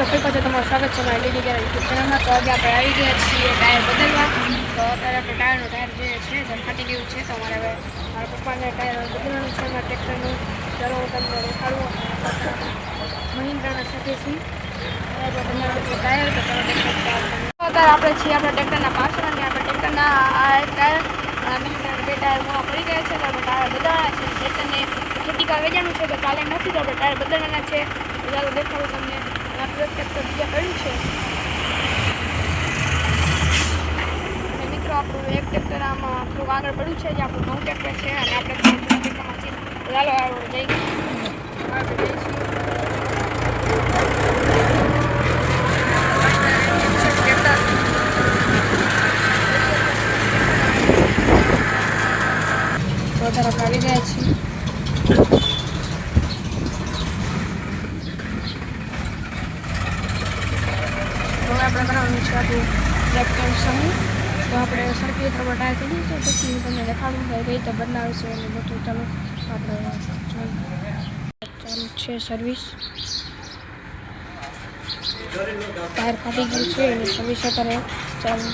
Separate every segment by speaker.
Speaker 1: તો ફરી પાછું તમારું સ્વાગત છે મારા ડીડી ગયા યુટ્યુબ ચેનલમાં તો આજે આપણે આવી ગયા છીએ ટાયર બદલવા. તો અત્યારે આપણે ટાયરનું ટાયર જે છે તે ફાટી ગયું છે, તો અમારે હવે મારા પપ્પાને ટાયર બદલવાનું છે મારા ટ્રેક્ટરનું ચાલો હું તમને દેખાડું મહિન્દ્રાના સાથે જે ટાયર તો. અત્યારે આપણે છીએ આપણા ટ્રેક્ટરના પાછળ અને આપણા ટ્રેક્ટરના આ ટાયર બે ટાયર મોડા પડી ગયા છે, તો આપણે ટાયર બદલવાના છે. ટ્રેક્ટરને ખેતી કરવા વેચાણું છે, તો ચાલે નથી, તો આપણે ટાયર બદલવાના છે. ચાલો દેખાડું તમને. આપણું ટ્રેક્ટર બીજા પડ્યું છે. અને મિત્રો, આપણું એક ટ્રેક્ટર આમાં થોડુંક આગળ પડ્યું છે જે આપણું નવું ટ્રેક્ટર છે અને આપણે ચાલો આપણે જઈ આગળ જઈશું. આપણે બનાવવાનું છે આપણું ટ્રેક્ટર સમૂહ તો આપણે સરખી રીતે આપણે ટાયર કરી દઈશું પછી હું તમને દેખાડું કે કઈ રીતે બદલાવશે અને બધું ચાલો આપણે જોઈએ. ચાલુ છે સર્વિસ ટાયર ફાટી ગયું છે એની સર્વિસ અત્યારે ચાલુ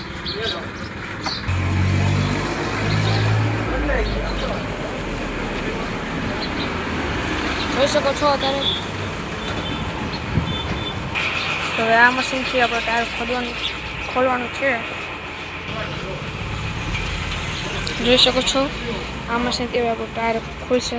Speaker 1: જોઈ શકો છો અત્યારે તો હવે આ મશીનથી આપણે ટાયર ખોલવાનું ખોલવાનું છે. જોઈ શકો છો? આ મશીનથી હવે આપણું ટાયર ખુલશે.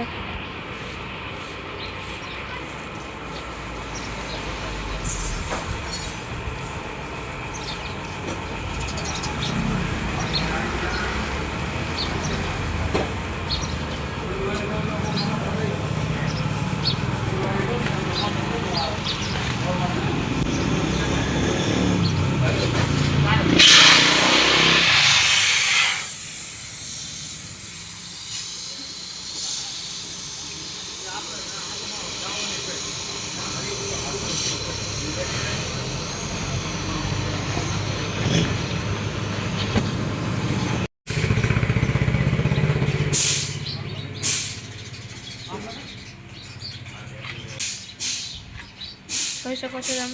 Speaker 1: পয়সা কত দাম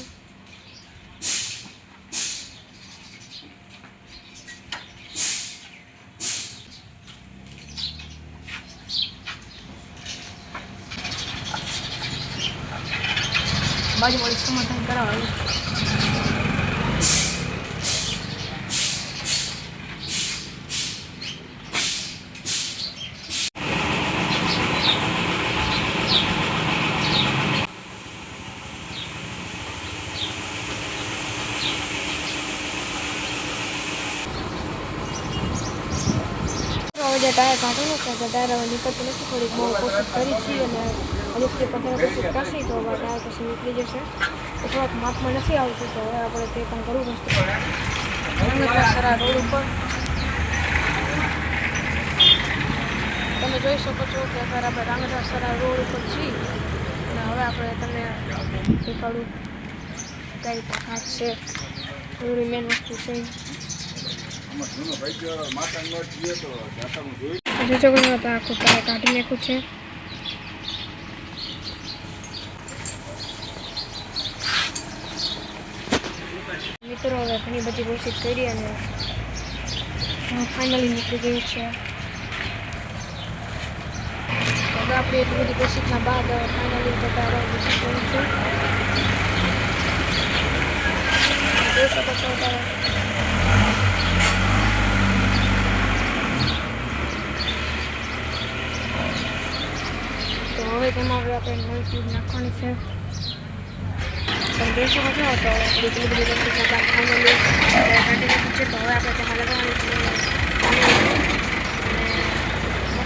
Speaker 1: Pode molestar uma temporada. હવે જે ટાયર કાઢવાનું છે તો ટાયર હવે નીકળતું નથી થોડીક બહુ કોશિશ કરી છે અને હજી પંદર કોશિશ કરશે તો હવે ટાયર પછી નીકળી જશે તો થોડાક માપમાં નથી આવતું તો હવે આપણે તે પણ કરવું પડશે રંગતસરા રોડ ઉપર તમે જોઈ શકો છો કે અત્યારે આપણે રાંગધ્રાસરા રોડ ઉપર છીએ અને હવે આપણે તમને દેખાડું કઈ રીતે હાથ છે થોડી મેન વસ્તુ છે મિત્રો, હવે ઘણી બધી કોશિશ કરી અને ફાઇનલી નીકળી ગયું છે. આપણે એટલી બધી કોશિશના બાદ ફાઇનલી બધા ગયું છે જોઈ શકો છો ત્યારે તો હવે તેમાં હવે આપણે નવી ટ્યુબ નાખવાની છે. જોઈ છો, તો બીજી બધી વસ્તુ કાઢી છે. તો હવે આપણે તેમાં લગાવવાની છે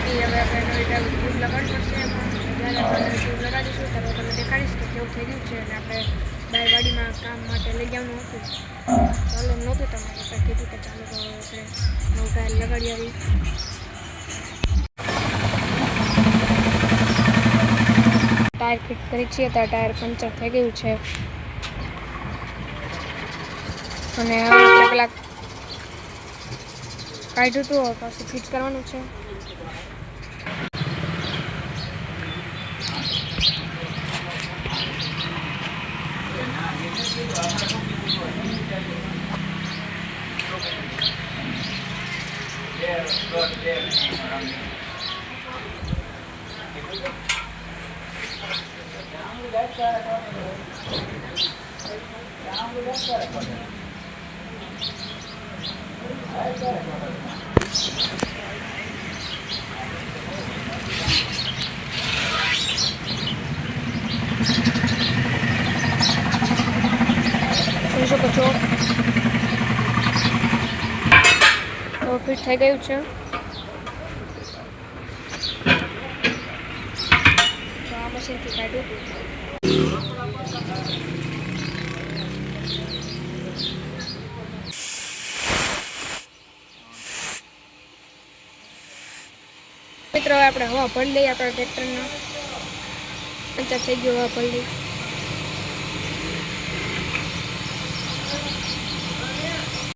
Speaker 1: અને હવે આપણે નવી ટ્યુબ લગાડવી પડશે જ્યારે આપણે ટ્યુબ લગાડીશું ત્યારે દેખાડીશ કેવું થઈ છે અને આપણે ડાયવાડીમાં કામ માટે લઈ જવાનું હતું. ચાલો નહોતું તમારે કીધું કે ચાલો આપણે નવું લગાડી આવી. ટાયર ફિટ કરી છીએ ત્યાં ટાયર પંચર થઈ ગયું છે અને હવે આપણે પેલા કાઢ્યું હતું પછી ફિટ કરવાનું છે Yeah, good, yeah. જોઈ શકો છો ફિટ થઈ ગયું છે તો આ મશીનથી કાઢ્યું. મિત્રો, આપણે હવા ભરી લઈએ આપણા ટ્રેક્ટરના. પંચર થઈ ગયો હવા ભરી લઈએ.